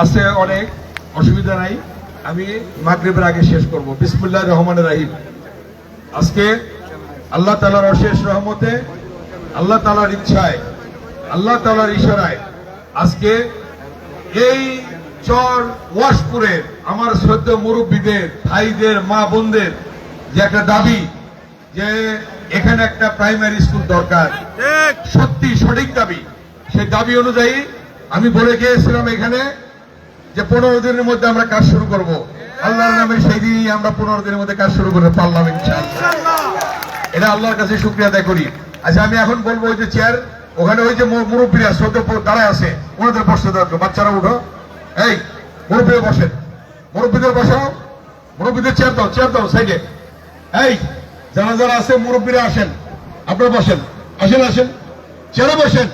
আছে অনেক অসুবিধা নাই। আমি মাগরিবের আগে শেষ করব। বিসমুল্লাহ রহমান রাহিম। আজকে আল্লাহ তালার অশেষ রহমতে আল্লাহ তালার ইচ্ছায় আল্লাহ তালার ইশারায় আজকে এই চর ওয়াশপুরের আমার শ্রদ্ধ মুরব্বীদের ভাইদের মা বোনদের যে একটা দাবি যে এখানে একটা প্রাইমারি স্কুল দরকার। সত্যি সঠিক দাবি। সেই দাবি অনুযায়ী আমি বলে গিয়েছিলাম এখানে যে পনেরো দিনের মধ্যে আমরা কাজ শুরু করব। আল্লাহর নামে সেই দিনই আমরা পনেরো দিনের মধ্যে কাজ শুরু করে পারলাম এটা আল্লাহর কাছে শুক্রিয়া আদায় করি। আচ্ছা আমি এখন বলব ওই যে চেয়ার ওখানে ওই যে মুরব্বীরা শ্রদ্ধ দাঁড়ায় আছে, ওনাদের বসতে দরকার বাচ্চারা উঠো। এই, মুরব্বীরা বসেন। মুরব্বীদের বসাও। মুরব্বীদের চেয়ার দাও চেয়ার দাও সাইডে এই, যারা যারা আছে, মুরব্বীরা আসেন। আপনারা বসেন। আসেন আসেন। চেয়ারে বসেন।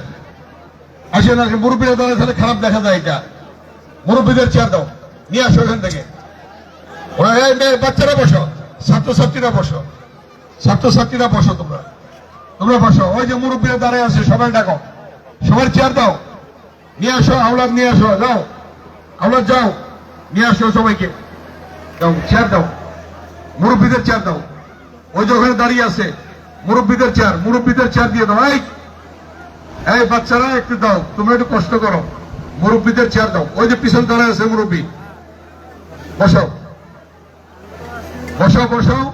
আসেন আসেন। মুরব্বীরা দাঁড়ায়, তাহলে খারাপ দেখা যায় এটা। মুরব্বীদের চেয়ার দাও। নিয়ে আসো এখান থেকে। ওরা বাচ্চারা বসো। ছাত্রছাত্রীরা বসো। ছাত্রছাত্রীরা বসো তোমরা। তোমরা বসো। ওই যে মুরব্বীরা দাঁড়ায় আছে, সবাই ডাকো। সবার চেয়ার দাও। নিয়ে আসো, আওলাদ নিয়ে আসো, যাও। আওলাদ, যাও। নিয়ে আসো সবাইকে। দাও চেয়ার দাও। মুরব্বীদের চেয়ার দাও। ওই যে ওখানে দাঁড়িয়ে আছে, মুরব্বীদের চেয়ার মুরব্বীদের চেয়ার দিয়ে দাও। এই বাচ্চারা, একটু দাও। তোমরা একটু কষ্ট করো। মুরব্বীদের চেয়ার দাও। ওই যে পিছন দাঁড়ায় আছে মুরব্বী। বসাও। বসাও বসাও।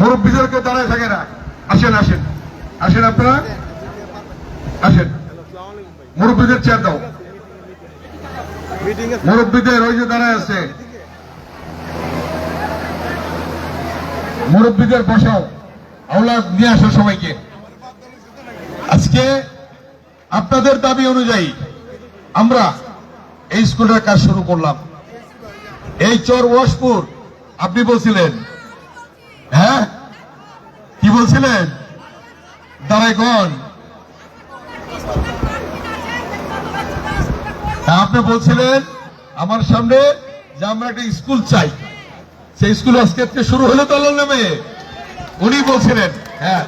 মুরব্বীদেরকে দাঁড়ায় থাকে না। আসেন আসেন। আসেন আপনারা। আসেন। মুরব্বীদের চেয়ার দাও। মুরব্বীদের ওই যে দাঁড়ায় আছে। মুরব্বীদের বসাও। আওলাদ নিয়ে আসো সবাইকে। আজকে আপনাদের দাবি অনুযায়ী আমরা এই স্কুলের কাজ শুরু করলাম। এই চর ওয়াশপুর আপনি বলছিলেন। হ্যাঁ? কি বলছিলেন? দাঁড়াইগণ হ্যাঁ, আপনি বলছিলেন আমার সামনে যে আমরা একটা স্কুল চাই। সেই স্কুল আজকে শুরু হলো আল্লাহর নামে। উনি বলছিলেন হ্যাঁ।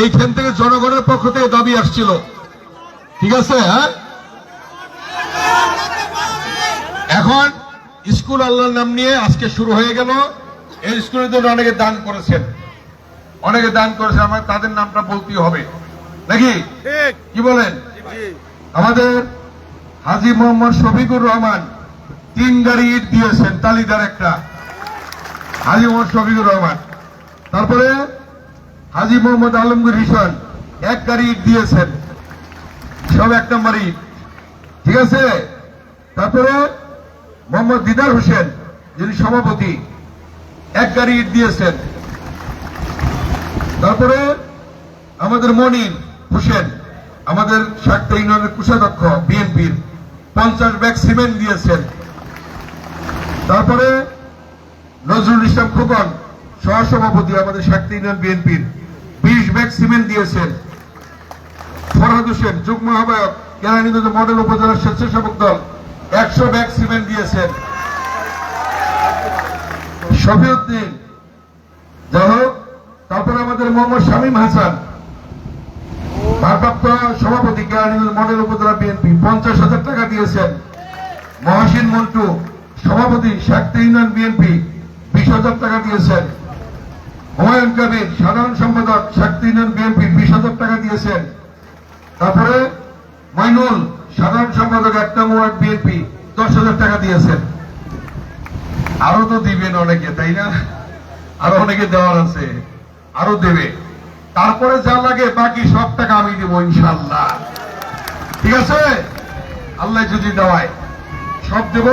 এইখান থেকে জনগণের পক্ষ থেকে দাবি আসছিল। ঠিক আছে হ্যাঁ? এখন স্কুল আল্লাহর নাম নিয়ে আজকে শুরু হয়ে গেল। এই স্কুলের জন্য অনেকে দান করেছেন। অনেকে দান করেছেন আমার তাদের নামটা বলতেই হবে। নাকি? কি বলেন? আমাদের হাজি মোহাম্মদ শফিকুর রহমান তিন গাড়ি ইট দিয়েছেন তালিদার একটা। হাজি মোহাম্মদ শফিকুর রহমান। তারপরে হাজি মোহাম্মদ আলমগীর হিসান এক গাড়ি ইট দিয়েছেন। সব এক নম্বর ইট ঠিক আছে? তারপরে মোহাম্মদ দিদার হোসেন, যিনি সভাপতি, এক গাড়ি ইট দিয়েছেন। তারপরে আমাদের মনির হোসেন, আমাদের শাক্ত ইউনিয়নের কোষাধ্যক্ষ, বিএনপির, পঞ্চাশ ব্যাগ সিমেন্ট দিয়েছেন। তারপরে নজরুল ইসলাম খোকন, সহসভাপতি আমাদের শাক্ত ইউনিয়ন বিএনপির, বিশ ব্যাগ সিমেন্ট দিয়েছেন। ফরহাদ হোসেন, যুগ্ম আহ্বায়ক, কেরানীগঞ্জ মডেল উপজেলার স্বেচ্ছাসেবক দল, একশো ব্যাগ সিমেন্ট দিয়েছেন। শফিউদ্দিন, যাই হোক, তারপরে আমাদের মোহাম্মদ শামীম হাসান, ভারপ্রাপ্ত সভাপতি, কেরানীগঞ্জ মডেল উপজেলা বিএনপি, পঞ্চাশ হাজার টাকা দিয়েছেন। মহাসিন মন্টু, সভাপতি শাক্তি ইউনিয়ন বিএনপি, বিশ হাজার টাকা দিয়েছেন। হুমায়ুন কবির, সাধারণ সম্পাদক শাক্তি ইউনিয়ন বিএনপি, বিশ হাজার টাকা দিয়েছেন। তারপরে মাইনুল সাধারণ সম্পাদক এক নম্বর বিএনপি দশ হাজার টাকা দিয়েছেন। আরও তো দিবেন অনেকে, তাই না? আরও অনেকে দেওয়ার আছে, আরও দেবে। তারপরে যা লাগে বাকি সব টাকা আমি দেবো ইনশাল্লাহ ঠিক আছে? আল্লাহ যদি দেওয়ায় সব দেব।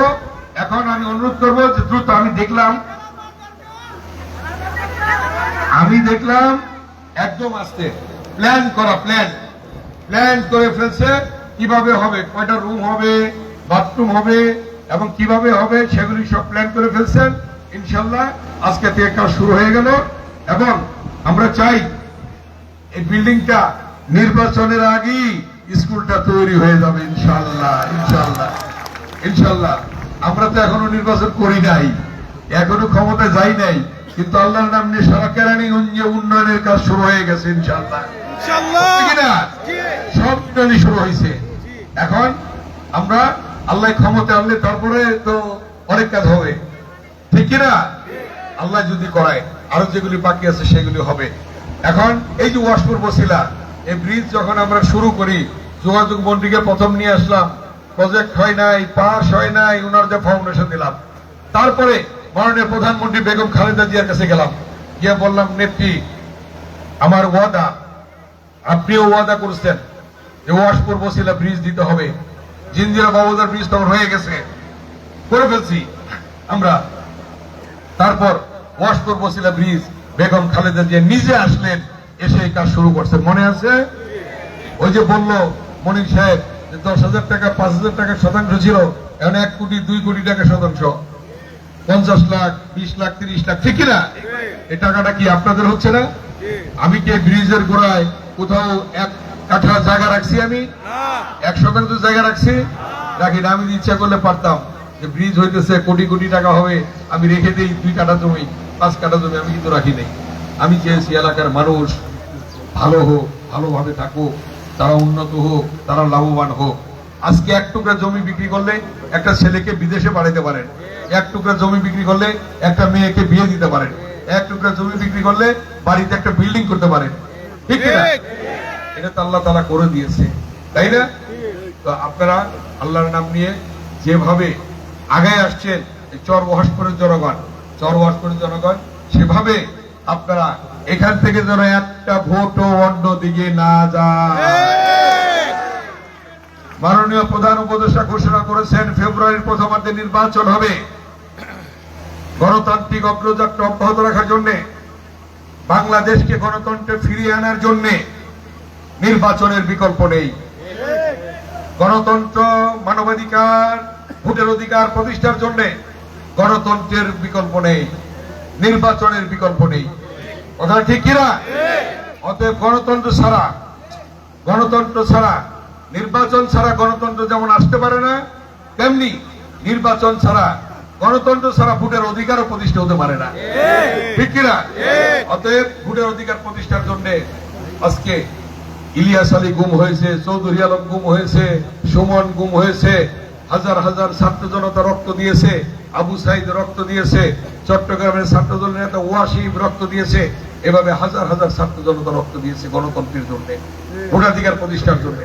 এখন আমি অনুরোধ করব যে দ্রুত আমি দেখলাম আমি দেখলাম একদম আসতে। প্ল্যান করা, প্ল্যান। প্ল্যান করে ফেলছে কীভাবে হবে কয়টা রুম হবে বাথরুম হবে এবং কীভাবে হবে সেগুলি সব প্ল্যান করে ফেলছেন। ইনশাল্লাহ আজকে থেকে কাজ শুরু হয়ে গেল এবং আমরা চাই এই বিল্ডিংটা নির্বাচনের আগেই স্কুলটা তৈরি হয়ে যাবে ইনশাল্লাহ ইনশাল্লাহ ইনশাল্লাহ আমরা তো এখনও নির্বাচন করি নাই এখনও ক্ষমতা যাই নাই কিন্তু আল্লাহর নাম নিয়ে সারা কেরানীগঞ্জে উন্নয়নের কাজ শুরু হয়ে গেছে ইনশাল্লাহ জি সব উন্নয়নই শুরু হয়েছে। এখন আমরা আল্লাহ ক্ষমতা আনলে তারপরে তো অনেক কাজ হবে। ঠিক কিনা আল্লাহ যদি করায়, আরও যেগুলি বাকি আছে সেগুলি হবে। এখন এই যে ওয়াশপুর বসিলা এই ব্রিজ যখন আমরা শুরু করি, যোগাযোগ মন্ত্রীকে প্রথম নিয়ে আসলাম। প্রজেক্ট হয় নাই পাস হয় নাই, উনার যে ফাউন্ডেশন দিলাম তারপরে মাননীয় প্রধানমন্ত্রী বেগম খালেদা জিয়ার কাছে গেলাম। গিয়ে বললাম, নেত্রী, আমার ওয়াদা আপনিও ওয়াদা করছেন যে ওয়াশপুর বসিলা ব্রিজ দিতে হবে। জিঞ্জিরা বাবুদার ব্রিজ তখন হয়ে গেছে। করে ফেলছি। আমরা তারপর ওয়াশপুর বসিলা ব্রিজ বেগম খালেদা জিয়া নিজে আসলেন, এসে এই কাজ শুরু করছেন। মনে আছে? ওই যে বলল মনির সাহেব যে দশ হাজার টাকা, পাঁচ হাজার টাকা শতাংশ ছিল, এখন এক কোটি, দুই কোটি টাকা শতাংশ। পঞ্চাশ লাখ, বিশ লাখ, তিরিশ লাখ, ঠিক না? এই টাকাটা কি আপনাদের হচ্ছে না? আমি কে ব্রিজের গোড়ায় কোথাও এক কাঠা জায়গা রাখছি আমি। এক শতাংশ জায়গা রাখছি। রাখি না, আমি ইচ্ছা করলে পারতাম। যে ব্রিজ হইতেছে, কোটি কোটি টাকা হবে, আমি রেখে দিই দুই কাঠা জমি, পাঁচ কাঠা জমি আমি কিন্তু রাখি নাই। আমি চেয়েছি এলাকার মানুষ ভালো হোক, ভালোভাবে থাকুক, তারা উন্নত হোক, তারা লাভবান হোক। আজকে এক টুকরা জমি বিক্রি করলে একটা ছেলেকে বিদেশে পাঠাতে পারেন। এক টুকরা জমি বিক্রি করলে একটা মেয়েকে বিয়ে দিতে পারেন। এক টুকরা জমি বিক্রি করলে বাড়িতে একটা বিল্ডিং করতে পারেন। ঠিক না এটা তো আল্লাহ তালা করে দিয়েছে তাই না? তো আপনারা আল্লাহর নাম নিয়ে যেভাবে আগায় আসছেন চর ওয়াসপুরের জনগণ চর ওয়াসপুরের জনগণ সেভাবে আপনারা এখান থেকে যেন একটা ভোটও অন্য দিকে না যায়। মাননীয় প্রধান উপদেষ্টা ঘোষণা করেছেন ফেব্রুয়ারির প্রথমার্ধে নির্বাচন হবে। গণতান্ত্রিক অগ্রযাত্রা অব্যাহত রাখার জন্য বাংলাদেশকে গণতন্ত্রে ফিরিয়ে আনার জন্য নির্বাচনের বিকল্প নেই। গণতন্ত্র, মানবাধিকার, ভোটের অধিকার প্রতিষ্ঠার জন্য গণতন্ত্রের বিকল্প নেই, নির্বাচনের বিকল্প নেই। কথা ঠিক কিনা? অতএব গণতন্ত্র ছাড়া গণতন্ত্র ছাড়া, নির্বাচন ছাড়া গণতন্ত্র যেমন আসতে পারে না, তেমনি নির্বাচন ছাড়া গণতন্ত্র ছাড়া ভোটের অধিকারও প্রতিষ্ঠা হতে পারে না। ঠিক কিনা? অতএব ভোটের অধিকার প্রতিষ্ঠার জন্য আজকে ইলিয়াস আলী গুম হয়েছে চৌধুরী আলম গুম হয়েছে সুমন গুম হয়েছে হাজার হাজার ছাত্র জনতা রক্ত দিয়েছে আবু সাইদ রক্ত দিয়েছে চট্টগ্রামের ছাত্র দলের নেতা ওয়াসিম রক্ত দিয়েছে এভাবে হাজার হাজার ছাত্র জনতা রক্ত দিয়েছে গণতন্ত্রের জন্য ভোটাধিকার প্রতিষ্ঠার জন্য।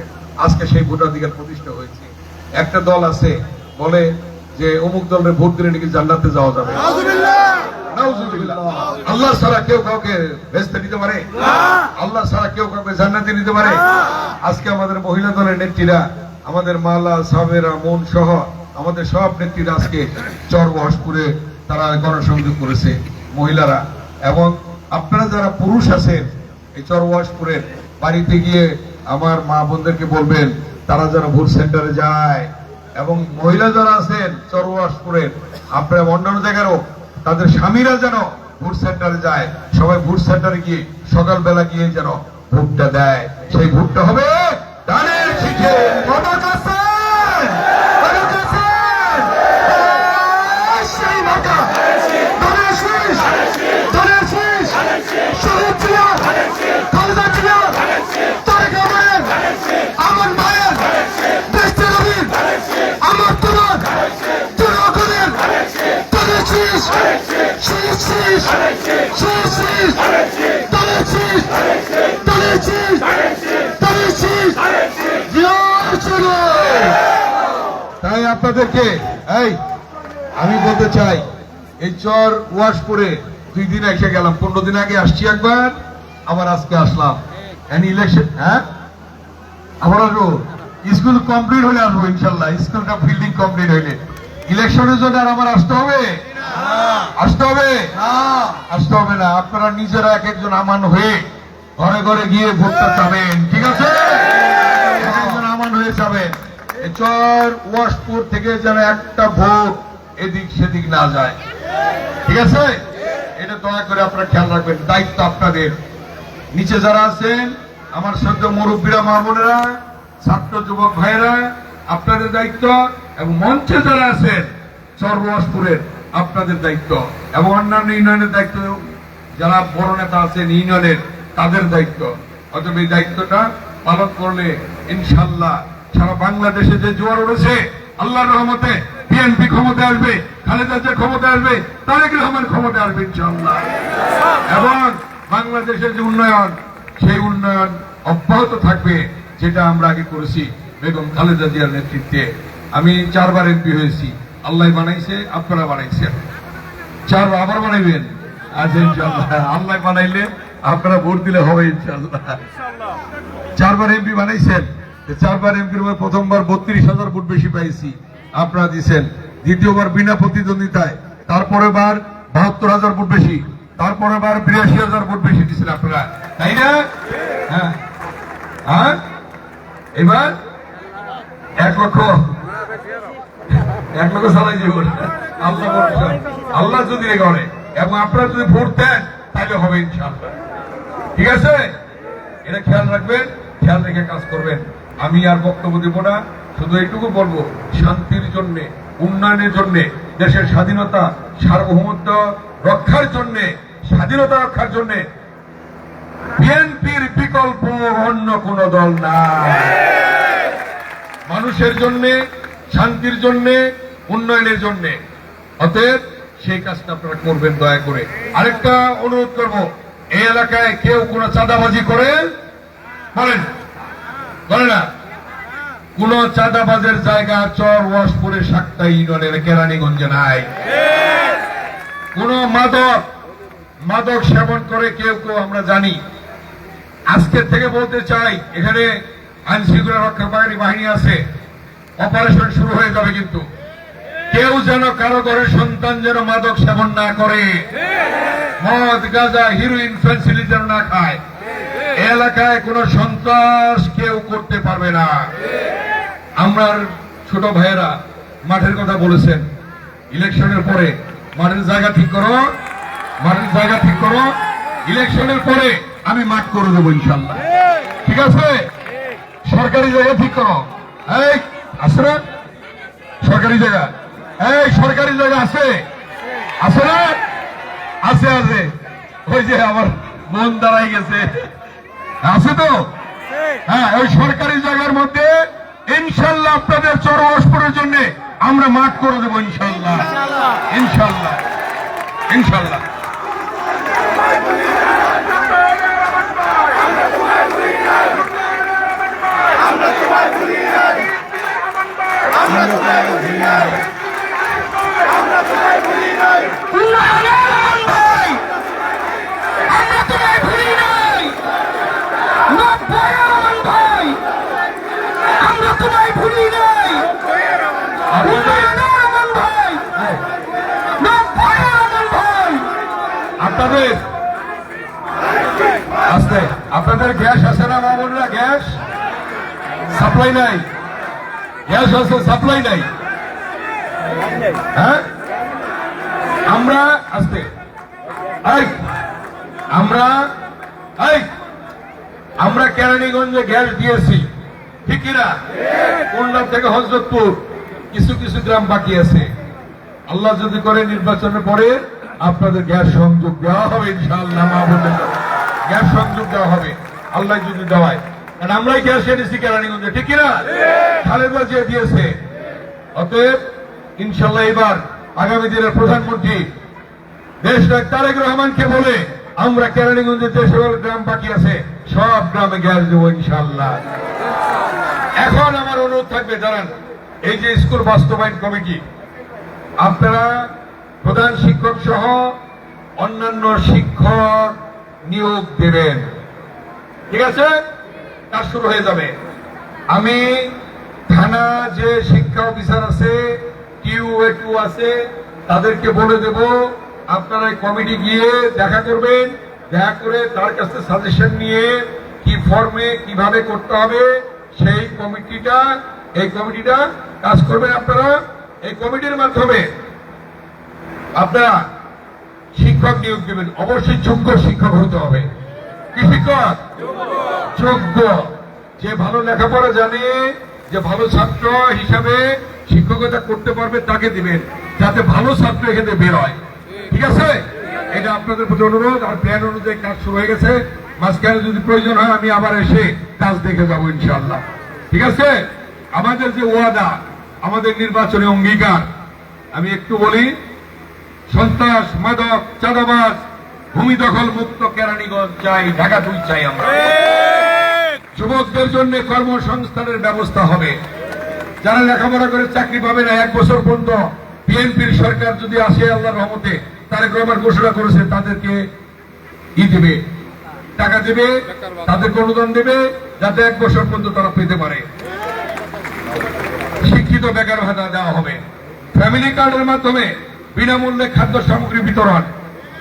আজকে সেই ভোটাধিকার প্রতিষ্ঠা হয়েছে। একটা দল আছে বলে যে অমুক দলের ভোট দিলে নাকি জান্নাতে যাওয়া যাবে? আল্লাহ ছাড়া কেউ কাউকে ভেস্তে দিতে পারে? আল্লাহ ছাড়া কেউ কাউকে জান্নাতে নিতে পারে? আজকে আমাদের মহিলা দলের নেত্রীরা আমাদের মালা সাবেরা মন সহ আমাদের সব নেত্রীরা আজকে চরবহসপুরে তারা গণসংযোগ করেছে মহিলারা। এবং আপনারা যারা পুরুষ আছেন এই চরবহসপুরের বাড়িতে গিয়ে আমার মা বোনদেরকে বলবেন তারা যেন ভোট সেন্টারে যায়। এবং মহিলা যারা আছেন চরওয়াসপুরের আপনারা অন্যান্য জায়গারও, তাদের স্বামীরা যেন ভোট সেন্টারে যায়, সবাই ভোট সেন্টারে গিয়ে সকালবেলা গিয়ে যেন ভোটটা দেয়। সেই ভোটটা হবে দানের শিখে তাই আপনাদেরকে, এই, আমি বলতে চাই, এই চর ওয়াশপুরে দুই দিন এসে গেলাম। পনেরো দিন আগে আসছি একবার, আবার আজকে আসলাম। ইলেকশন হ্যাঁ? আবার আসব। স্কুল কমপ্লিট হলে আসব ইনশাল্লাহ। স্কুলটা বিল্ডিং কমপ্লিট হইলে। ইলেকশনের জন্য আর আমার আসতে হবে? আসতে হবে? আসতে হবে না। আপনারা নিজেরা এক একজন আমান হয়ে ঘরে ঘরে গিয়ে ভোটটা চাবেন। ঠিক আছে? এক একজন আমান হয়ে যাবেন চর ওয়াশপুর থেকে যেন একটা ভোট এদিক সেদিক না যায়। ঠিক আছে? এটা দয়া করে আপনারা খেয়াল রাখবেন। দায়িত্ব আপনাদের। নিচে যারা আছেন আমার সদ্য মুরব্বীরা মা বোনেরা ছাত্র যুবক ভাইয়েরা আপনাদের দায়িত্ব এবং মঞ্চে যারা আছেন সর্বস্পুরের আপনাদের দায়িত্ব এবং অন্যান্য ইউনিয়নের দায়িত্ব, যারা বড় নেতা আছেন ইউনিয়নের, তাদের দায়িত্ব। অতএব এই দায়িত্বটা পালন করলে ইনশাল্লাহ সারা বাংলাদেশে যে জোয়ার উঠেছে আল্লাহর রহমতে বিএনপি ক্ষমতা আসবে, খালেদা যে ক্ষমতা আসবে, তারেক রহমান ক্ষমতা আসবে ইনশাআল্লাহ। এবং বাংলাদেশের যে উন্নয়ন, সেই উন্নয়ন অব্যাহত থাকবে, যেটা আমরা আগে করেছি বেগম খালেদা জিয়ার নেতৃত্বে। আমি চারবার এমপি হয়েছি। আল্লাহ বানাইছে, আপনারা বানাইছেন। চার আবার বানাইবেন? আচ্ছা আল্লাহ বানাইলে আপনারা ভোট দিলে হবে চারবার এমপি বানাইছেন। চারবার এমপির মধ্যে প্রথমবার বত্রিশ হাজার ভোট বেশি পাইছি। আপনারা দিচ্ছেন দ্বিতীয়বার বিনা প্রতিদ্বন্দ্বিতায়। তারপরে বার বাহাত্তর হাজার ভোট বেশি। তারপরে বার বিরাশি হাজার ভোট বেশি দিচ্ছেন আপনারা। তাই না? হ্যাঁ। হ্যাঁ? এবার এক লক্ষ আল্লাহ আল্লাহ যদি করে এবং আপনারা যদি ভোট দেন, তাহলে হবে ঠিক আছে? এটা খেয়াল রাখবেন, খেয়াল রেখে কাজ করবেন। আমি আর বক্তব্য দেব না, শুধু এইটুকু বলব, শান্তির জন্য, উন্নয়নের জন্য, দেশের স্বাধীনতা, সার্বভৌমত্ব রক্ষার জন্য, স্বাধীনতা রক্ষার জন্য, বিএনপির বিকল্প অন্য কোন দল না মানুষের জন্য শান্তির জন্য, উন্নয়নের জন্য। অতএব সেই কাজটা আপনারা করবেন দয়া করে। আরেকটা অনুরোধ করব, এই এলাকায় কেউ কোনো চাঁদাবাজি করে? বলেন। বলে না। কোন চাঁদাবাজের জায়গা চর ওয়াশপুরে সাক্তা ইউনিয়নের কেরানীগঞ্জে নাই। কোন মাদক মাদক সেবন করে কেউ কেউ আমরা জানি। আজকের থেকে বলতে চাই, এখানে আইন শৃঙ্খলা রক্ষাকারী বাহিনী আছে। অপারেশন শুরু হয়ে যাবে কিন্তু। কেউ যেন কারও ঘরের সন্তান যেন মাদক সেবন না করে। মদ, গাঁজা হিরোইন ফেন্সিলি যেন না খায়। এলাকায় কোন সন্ত্রাস কেউ করতে পারবে না। আমরা ছোট ভাইয়েরা মাঠের কথা বলেছেন। ইলেকশনের পরে মাঠের জায়গা ঠিক করো, মাঠের জায়গা ঠিক করো। ইলেকশনের পরে আমি মাঠ করে দেবো ইনশাল্লাহ। ঠিক আছে? সরকারি জায়গা ঠিক করো। এই আছে না? সরকারি জায়গা। এই সরকারি জায়গা আছে। আছে না? আছে আছে। ওই যে আমার মন দাঁড়াই গেছে। আছে তো? হ্যাঁ ওই সরকারি জায়গার মধ্যে ইনশাল্লাহ আপনাদের চরমস্পরের জন্য আমরা মাঠ করে দেবো, ইনশাল্লাহ। ইনশাল্লাহ। ইনশাল্লাহ ভাই আমরা তোমায় ভুলি নাই নব্বই রহমান ভাই আমরা তোমায় ভুলি নাই উন্নয়ন রহমান ভাই নব্বই রহমান ভাই আপনাদের আস্তে। আপনাদের গ্যাস আছে না মামুনরা গ্যাস? সাপ্লাই নাই। গ্যাস আছে হ্যাঁ? আমরা কেরানীগঞ্জে গ্যাস দিয়েছি। ঠিক কিনা থেকে হজরতপুর। কিছু কিছু গ্রাম বাকি আছে। আল্লাহ যদি করে নির্বাচনের পরে আপনাদের গ্যাস সংযোগ দেওয়া হবে ইনশাআল্লাহ। গ্যাস সংযোগ দেওয়া হবে। আল্লাহ যদি দেওয়ায়। কারণ আমরাই গ্যাস এনেছি কেরানীগঞ্জে ঠিক কিনা? খালেদা যে দিয়েছে। অতএব ইনশাল্লাহ এবার আগামী দিনের প্রধানমন্ত্রী দেশ তারেক রহমানকে বলে আমরা কেরানীগঞ্জে যে সকল গ্রাম বাকি আছে সব গ্রামে গ্যাস দেবো ইনশাল্লাহ। এখন আমার অনুরোধ থাকবে দাঁড়ান এই যে স্কুল বাস্তবায়ন কমিটি আপনারা প্রধান শিক্ষক সহ অন্যান্য শিক্ষক নিয়োগ দেবেন। ঠিক আছে? কাজ শুরু হয়ে যাবে। আমি থানা যে শিক্ষা অফিসার আছে, কিউ এ টু আছে, তাদেরকে বলে দেব, আপনারা কমিটি গিয়ে দেখা করবেন, দেখা করে তার কাছে সাজেশন নিয়ে কি ফর্মে কীভাবে করতে হবে, সেই কমিটিটা, এই কমিটিটা কাজ করবেন আপনারা। এই কমিটির মাধ্যমে আপনারা শিক্ষক নিয়োগ দেবেন। অবশ্যই যোগ্য শিক্ষক হতে হবে। কি শিক্ষক যোগ্য। যে ভালো লেখাপড়া জানে, যে ভালো ছাত্র হিসাবে শিক্ষকতা করতে পারবে, তাকে দিবেন। যাতে ভালো ছাত্র এখানে বের হয় ঠিক আছে? এটা আপনাদের প্রতি অনুরোধ। আর প্ল্যান অনুযায়ী কাজ শুরু হয়ে গেছে। মাঝখানে যদি প্রয়োজন হয়, আমি আবার এসে কাজ দেখে যাব ইনশাল্লাহ ঠিক আছে? আমাদের যে ওয়াদা, আমাদের নির্বাচনী অঙ্গীকার, আমি একটু বলি, সন্ত্রাস, মাদক, চাঁদাবাজ, ভূমি দখল মুক্ত কেরানীগঞ্জ চাই, ঢাকা দুই চাই আমরা। যুবকদের জন্য কর্মসংস্থানের ব্যবস্থা হবে। যারা লেখাপড়া করে চাকরি পাবে না, এক বছর পর্যন্ত বিএনপির সরকার যদি আসে আল্লাহর রহমতে তারেক রহমান ঘোষণা করেছে, তাদেরকে ই দেবে, টাকা দেবে, তাদেরকে অনুদান দেবে, যাতে এক বছর পর্যন্ত তারা পেতে পারে। শিক্ষিত বেকার ভাতা দেওয়া হবে। ফ্যামিলি কার্ডের মাধ্যমে বিনামূল্যে খাদ্য সামগ্রী বিতরণ।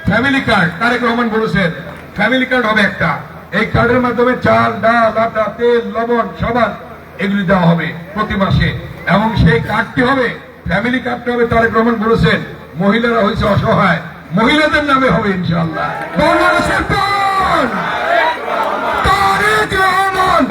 ফ্যামিলি কার্ড, তারেক রহমান বলেছেন, ফ্যামিলি কার্ড হবে একটা। এই কার্ডের মাধ্যমে চাল, ডাল, আটা, তেল, লবণ সবার এগুলি দেওয়া হবে প্রতি মাসে। এবং সেই কার্ডটি হবে ফ্যামিলি কার্ডটি হবে তারেক রহমান বলেছেন, মহিলারা হয়েছে অসহায়। মহিলাদের নামে হবে ইনশাল্লাহ বাংলাদেশের তারেক রহমান!